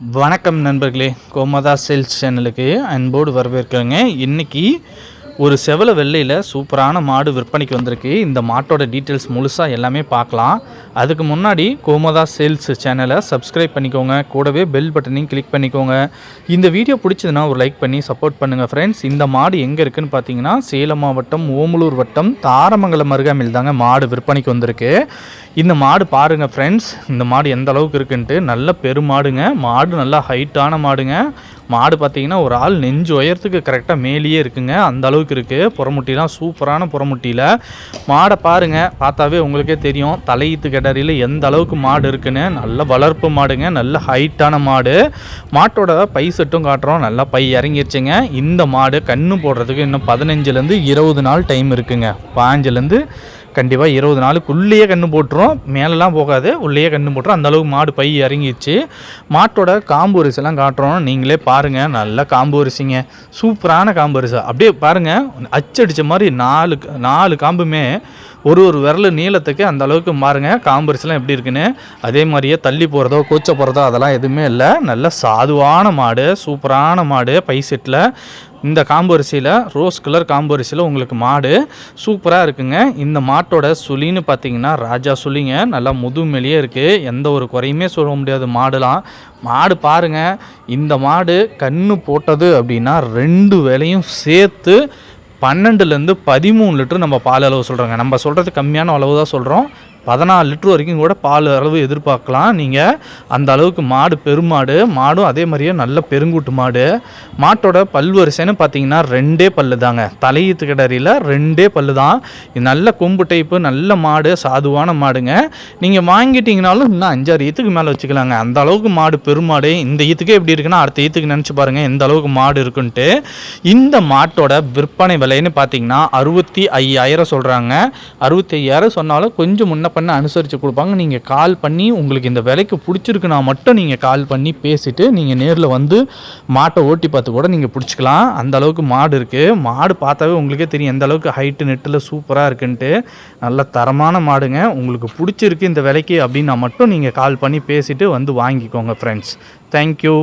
வணக்கம் நண்பர்களே கோமதா சேல்ஸ் சேனலுக்கு அன்போடு வரவேற்கிறேங்க. இன்றைக்கி ஒரு செவல வெள்ளையில் சூப்பரான மாடு விற்பனைக்கு வந்திருக்கு. இந்த மாட்டோட டீட்டெயில்ஸ் முழுசாக எல்லாமே பார்க்கலாம். அதுக்கு முன்னாடி கோமதா சேல்ஸ் சேனலை சப்ஸ்கிரைப் பண்ணிக்கோங்க. கூடவே பெல் பட்டனையும் கிளிக் பண்ணிக்கோங்க. இந்த வீடியோ பிடிச்சதுன்னா ஒரு லைக் பண்ணி சப்போர்ட் பண்ணுங்கள் ஃப்ரெண்ட்ஸ் இந்த மாடு எங்கே இருக்குன்னு பார்த்தீங்கன்னா சேலம் மாவட்டம் ஓமலூர் வட்டம் தாரமங்கலம் அருகாமையில் தாங்க மாடு விற்பனைக்கு வந்திருக்கு. இந்த மாடு பாருங்கள் ஃப்ரெண்ட்ஸ் இந்த மாடு எந்த அளவுக்கு இருக்குன்ட்டு நல்ல பெருமாடுங்க. மாடு நல்லா ஹைட்டான மாடுங்க. மாடு பார்த்தீங்கன்னா ஒரு ஆள் நெஞ்சு உயரத்துக்கு கரெக்டாக மேலேயே இருக்குங்க. அந்த அளவுக்கு இருக்குது புறமுட்டிலாம் சூப்பரான புறமுட்டியில். மாடை பாருங்கள் பார்த்தாவே உங்களுக்கே தெரியும். தலையீத்து கிடறியில் எந்த அளவுக்கு மாடு இருக்குன்னு. நல்ல வளர்ப்பு மாடுங்க. நல்ல ஹைட்டான மாடு. மாட்டோட பை செட்டும் காட்டுறோம். நல்லா பை இறங்கிருச்சுங்க. இந்த மாடு கண்ணு போடுறதுக்கு இன்னும் பதினஞ்சுலேருந்து இருபது நாள் டைம் இருக்குங்க. பாஞ்சுலேருந்து கண்டிப்பாக இருபது நாளுக்குள்ளேயே கன்று போட்டுரும். மேலெலாம் போகாது. உள்ளேயே கன்று போட்டுரும். அந்தளவுக்கு மாடு பை இறங்கிடுச்சு. மாட்டோட காம்பு அரிசிலாம் காட்டுறோம். நீங்களே பாருங்கள் நல்ல காம்பு அரிசிங்க சூப்பரான காம்பு அரிசி அப்படியே பாருங்கள் அச்சடித்த மாதிரி நாலு நாலு காம்புமே ஒரு ஒரு விரல் நீளத்துக்கு அந்த அளவுக்கு மாறுங்க. காம்பரிசெலாம் எப்படி இருக்குன்னு. அதே மாதிரியே தள்ளி போகிறதோ கூச்ச போகிறதோ அதெல்லாம் எதுவுமே இல்லை. நல்ல சாதுவான மாடு. சூப்பரான மாடு. பை செட்டில். இந்த காம்பரிசியில் ரோஸ் கலர் காம்பரிசியில் உங்களுக்கு மாடு சூப்பராக இருக்குங்க. இந்த மாட்டோட சுழின்னு பார்த்தீங்கன்னா ராஜா சுழிங்க. நல்லா முதுமெலியே இருக்குது எந்த ஒரு குறையுமே சொல்ல முடியாது மாடுலாம். மாடு பாருங்கள் இந்த மாடு கன்று போட்டது அப்படின்னா ரெண்டு வேலையும் சேர்த்து பன்னெண்டுலேருந்து பதிமூணு லிட்டர் நம்ம பால் அளவு சொல்கிறோங்க நம்ம சொல்கிறது கம்மியான அளவு தான் சொல்கிறோம் பதினாலு லிட்டர் வரைக்கும் கூட பால் அளவு எதிர்பார்க்கலாம். நீங்கள் அந்த அளவுக்கு மாடு பெருமாடு மாடும் அதே மாதிரியே நல்ல பெருங்கூட்டு மாடு. மாட்டோட பல்வரிசைன்னு பார்த்தீங்கன்னா ரெண்டே பல்லு தாங்க தலையீத்து கிடறியில் ரெண்டே பல்லு தான் நல்ல கொம்பு டைப்பு நல்ல மாடு சாதுவான மாடுங்க. நீங்கள் வாங்கிட்டீங்கனாலும் இன்னும் அஞ்சாறு ஈத்துக்கு மேலே வச்சுக்கலாங்க. அந்த அளவுக்கு மாடு பெருமாடு இந்த ஈத்துக்கே எப்படி இருக்குன்னா அடுத்த ஈத்துக்கு நினச்சி பாருங்கள் எந்த அளவுக்கு மாடு இருக்குன்ட்டு. இந்த மாட்டோட விற்பனை விலைன்னு பார்த்தீங்கன்னா அறுபத்தி ஐயாயிரம் சொல்கிறாங்க அறுபத்தி ஐயாயிரம் சொன்னாலும் கொஞ்சம் முன்ன பண்ண அனுசரித்து கொடுப்பாங்க. நீங்கள் கால் பண்ணி உங்களுக்கு இந்த விலைக்கு பிடிச்சிருக்குன்னா மட்டும் நீங்கள் கால் பண்ணி பேசிவிட்டு நீங்கள் நேரில் வந்து மாட்டை ஓட்டி பார்த்து கூட நீங்கள் பிடிச்சிக்கலாம். அந்த அளவுக்கு மாடு இருக்குது மாடு பார்த்தாவே உங்களுக்கே தெரியும் எந்த அளவுக்கு ஹைட்டு நெட்டில் சூப்பராக இருக்குன்ட்டு. நல்ல தரமான மாடுங்க. உங்களுக்கு பிடிச்சிருக்கு இந்த விலைக்கு அப்படின்னா மட்டும் நீங்கள் கால் பண்ணி பேசிவிட்டு வந்து வாங்கிக்கோங்க ஃப்ரெண்ட்ஸ் தேங்க்யூ